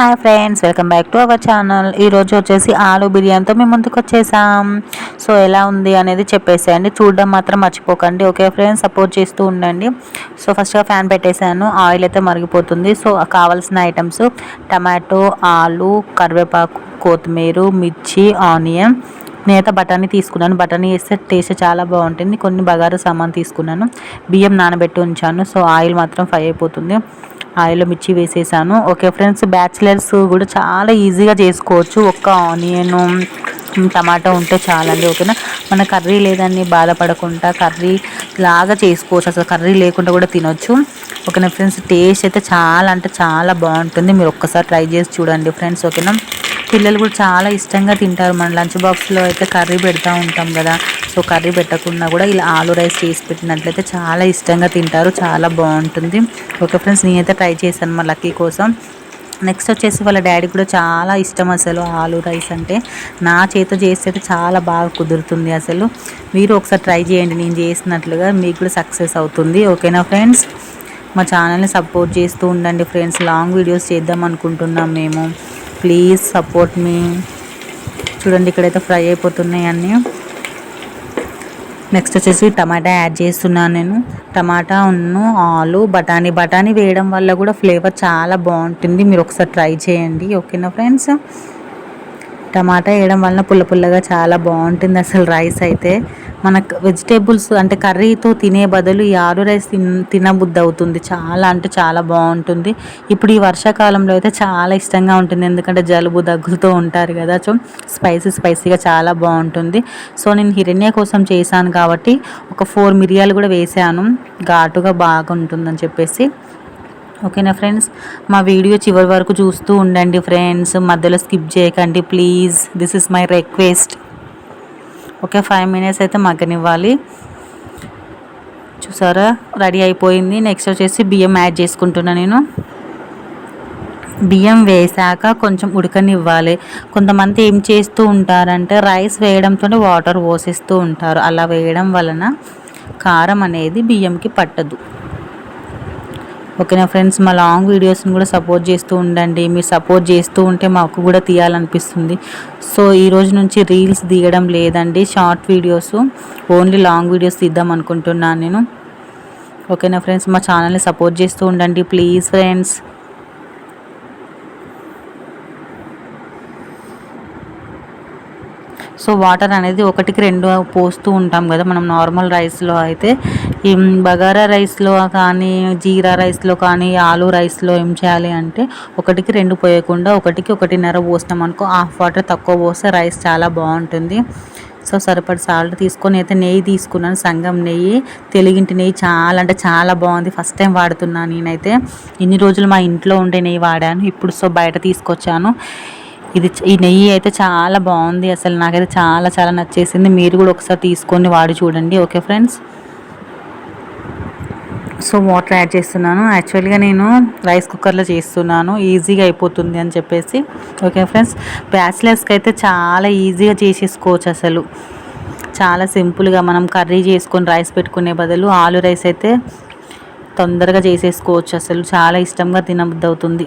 Hi friends welcome back to our channel. ఈరోజు వచ్చేసి ఆలు బిర్యానీతో మేము ముందుకు వచ్చేసాం. సో ఎలా ఉంది అనేది చెప్పేసేయండి. చూడడం మాత్రం మర్చిపోకండి ఓకే ఫ్రెండ్స్? సపోర్ట్ చేస్తూ ఉండండి. సో ఫస్ట్గా ఫ్యాన్ పెట్టేశాను. ఆయిల్ అయితే మరిగిపోతుంది. సో కావాల్సిన ఐటమ్స్ టమాటో ఆలు కరివేపాకు కొత్తిమీర మిర్చి ఆనియన్. నేనైతే బఠానీ తీసుకున్నాను. బఠానీ వేస్తే టేస్ట్ చాలా బాగుంటుంది. కొన్ని బగారు సామాన్ తీసుకున్నాను. బియ్యం నానబెట్టి ఉంచాను. సో ఆయిల్ మాత్రం ఫ్రై అయిపోతుంది. ఆయిల్ మిర్చి వేసేసాను. ఓకే ఫ్రెండ్స్ బ్యాచిలర్స్ కూడా చాలా ఈజీగా చేసుకోవచ్చు. ఒక్క ఆనియన్ టమాటా ఉంటే చాలండి ఓకేనా? మన కర్రీ లేదని బాధపడకుండా కర్రీ లాగా చేసుకోవచ్చు. అసలు కర్రీ లేకుండా కూడా తినొచ్చు. ఓకేనా ఫ్రెండ్స్? టేస్ట్ అయితే చాలా అంటే చాలా బాగుంటుంది. మీరు ఒక్కసారి ట్రై చేసి చూడండి ఫ్రెండ్స్ ఓకేనా? పిల్లలు కూడా చాలా ఇష్టంగా తింటారు. మన లంచ్ బాక్స్లో అయితే కర్రీ పెడతా ఉంటాం కదా. సో కర్రీ పెట్టకుండా కూడా ఇలా ఆలు రైస్ చేసి పెట్టినట్లయితే చాలా ఇష్టంగా తింటారు. చాలా బాగుంటుంది. ఓకే ఫ్రెండ్స్ నేనైతే ట్రై చేశాను మా లక్కీ కోసం. నెక్స్ట్ వచ్చేసి వాళ్ళ డాడీ కూడా చాలా ఇష్టం అసలు ఆలు రైస్ అంటే. నా చేత చేస్తే చాలా బాగా కుదురుతుంది అసలు. మీరు ఒకసారి ట్రై చేయండి. నేను చేసినట్లుగా మీకు కూడా సక్సెస్ అవుతుంది. ఓకేనా ఫ్రెండ్స్? మా ఛానల్ని సపోర్ట్ చేస్తూ ఉండండి ఫ్రెండ్స్. లాంగ్ వీడియోస్ చేద్దాం అనుకుంటున్నాం మేము. ప్లీజ్ సపోర్ట్ మీ. చూడండి ఇక్కడైతే ఫ్రై అయిపోతున్నాయి అన్నీ. నెక్స్ట్ వచ్చేసి టమాటా యాడ్ చేస్తున్నాను నేను. టమాటా ఉన్ను ఆలు బఠానీ. బఠానీ వేయడం వల్ల కూడా ఫ్లేవర్ చాలా బాగుంటుంది. మీరు ఒకసారి ట్రై చేయండి. ఓకేనా ఫ్రెండ్స్? టమాటా వేయడం వలన పుల్ల పుల్లగా చాలా బాగుంటుంది అసలు రైస్ అయితే. మనకు వెజిటేబుల్స్ అంటే కర్రీతో తినే బదులు ఈ ఆలు రైస్ తిన తినబుద్ధి అవుతుంది చాలా అంటే చాలా బాగుంటుంది. ఇప్పుడు ఈ వర్షాకాలంలో అయితే చాలా ఇష్టంగా ఉంటుంది. ఎందుకంటే జలుబు దగ్గులతో ఉంటారు కదా. సో స్పైసీ స్పైసీగా చాలా బాగుంటుంది. సో నేను హిరణ్య కోసం చేశాను కాబట్టి ఒక ఫోర్ మిరియాలు కూడా వేసాను. ఘాటుగా బాగుంటుందని చెప్పేసి. ఓకేనా ఫ్రెండ్స్ మా వీడియో చివరి వరకు చూస్తూ ఉండండి ఫ్రెండ్స్ మధ్యలో స్కిప్ చేయకండి. Please this is my request okay five minutes అయితే మగ్గనివ్వాలి. చూసారా? రెడీ అయిపోయింది. నెక్స్ట్ వచ్చేసి బియ్యం యాడ్ చేసుకుంటున్నా నేను. బియ్యం వేసాక కొంచెం ఉడకనివ్వాలి. కొంతమంది ఏం చేస్తూ ఉంటారంటే రైస్ వేయడంతో వాటర్ పోసేస్తూ ఉంటారు. అలా వేయడం వలన కారం అనేది బియ్యంకి పట్టదు. ఓకేనా ఫ్రెండ్స్? మా లాంగ్ వీడియోస్ని కూడా సపోర్ట్ చేస్తూ ఉండండి. మీరు సపోర్ట్ చేస్తూ ఉంటే మాకు కూడా తీయాలనిపిస్తుంది. సో ఈ రోజు నుంచి రీల్స్ దిగడం లేదండి. Short videos. Only long videos తీద్దాం అనుకుంటున్నాను నేను. ఓకేనా ఫ్రెండ్స్? మా ఛానల్ని సపోర్ట్ చేస్తూ ఉండండి ప్లీజ్ ఫ్రెండ్స్. సో వాటర్ అనేది ఒకటికి రెండు పోస్తూ ఉంటాం కదా మనం నార్మల్ రైస్లో అయితే. బగారా రైస్లో కానీ జీరా రైస్లో కానీ ఆలు రైస్లో ఏం చేయాలి అంటే ఒకటికి రెండు పోయకుండా ఒకటికి ఒకటిన్నర పోసినాం అనుకో హాఫ్ వాటర్ తక్కువ పోస్తే రైస్ చాలా బాగుంటుంది. సో సరిపడి సాల్ట్ తీసుకొని అయితే నెయ్యి తీసుకున్నాను. సంగం నెయ్యి తెలుగింటి నెయ్యి చాలా అంటే చాలా బాగుంది. ఫస్ట్ టైం వాడుతున్నాను నేనైతే. ఇన్ని రోజులు మా ఇంట్లో ఉండే నెయ్యి వాడాను. ఇప్పుడు సో బయట తీసుకొచ్చాను. ఇది ఈ నెయ్యి అయితే చాలా బాగుంది. అసలు నాకైతే చాలా చాలా నచ్చేసింది. మీరు కూడా ఒకసారి తీసుకొని వాడి చూడండి. Okay friends? So water add చేస్తున్నాను. యాక్చువల్గా నేను రైస్ కుక్కర్లో చేస్తున్నాను. ఈజీగా అయిపోతుంది అని చెప్పేసి. ఓకే ఫ్రెండ్స్ బ్యాచిలర్స్కి అయితే చాలా ఈజీగా చేసేసుకోవచ్చు అసలు. చాలా సింపుల్గా మనం కర్రీ చేసుకొని రైస్ పెట్టుకునే బదులు ఆలు రైస్ అయితే తొందరగా చేసేసుకోవచ్చు అసలు. చాలా ఇష్టంగా తినబుద్ధి అవుతుంది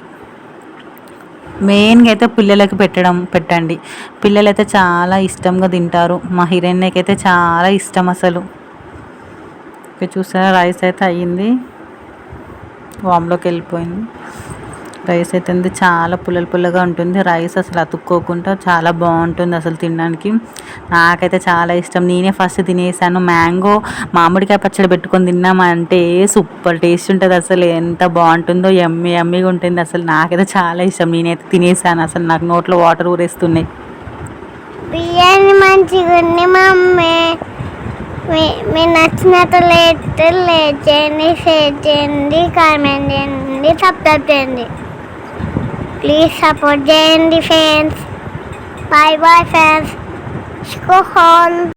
మెయిన్గా అయితే పిల్లలకి పెట్టడం పెట్టండి. పిల్లలైతే చాలా ఇష్టంగా తింటారు. మా హిరణ్యకైతే అయితే చాలా ఇష్టం అసలు. చూసారా? రైస్ అయితే అయ్యింది. వామ్లోకి వెళ్ళిపోయింది. రైస్ అయితే చాలా పుల్లలు పుల్లగా ఉంటుంది. రైస్ అసలు అతుక్కోకుండా చాలా బాగుంటుంది అసలు తినడానికి. నాకైతే చాలా ఇష్టం. నేనే ఫస్ట్ తినేసాను. మ్యాంగో మామిడికాయ పచ్చడి పెట్టుకొని తిన్నామంటే సూపర్ టేస్ట్ ఉంటుంది అసలు. ఎంత బాగుంటుందో ఎమ్మి ఎమ్మిగా ఉంటుంది అసలు. నాకైతే చాలా ఇష్టం. నేనైతే తినేసాను అసలు. నాకు నోట్లో వాటర్ ఊరేస్తున్నాయి. బిర్యానీ మంచిగా ఉంది మమ్మీ. మీ నచ్చినట్టు లేట్ లేట్ చేయండి షేర్ చేయండి కామెంట్ చేయండి సబ్స్క్రైబ్ చేయండి. ప్లీజ్ సపోర్ట్ చేయండి ఫ్రెండ్స్. Bye bye friends. స్కో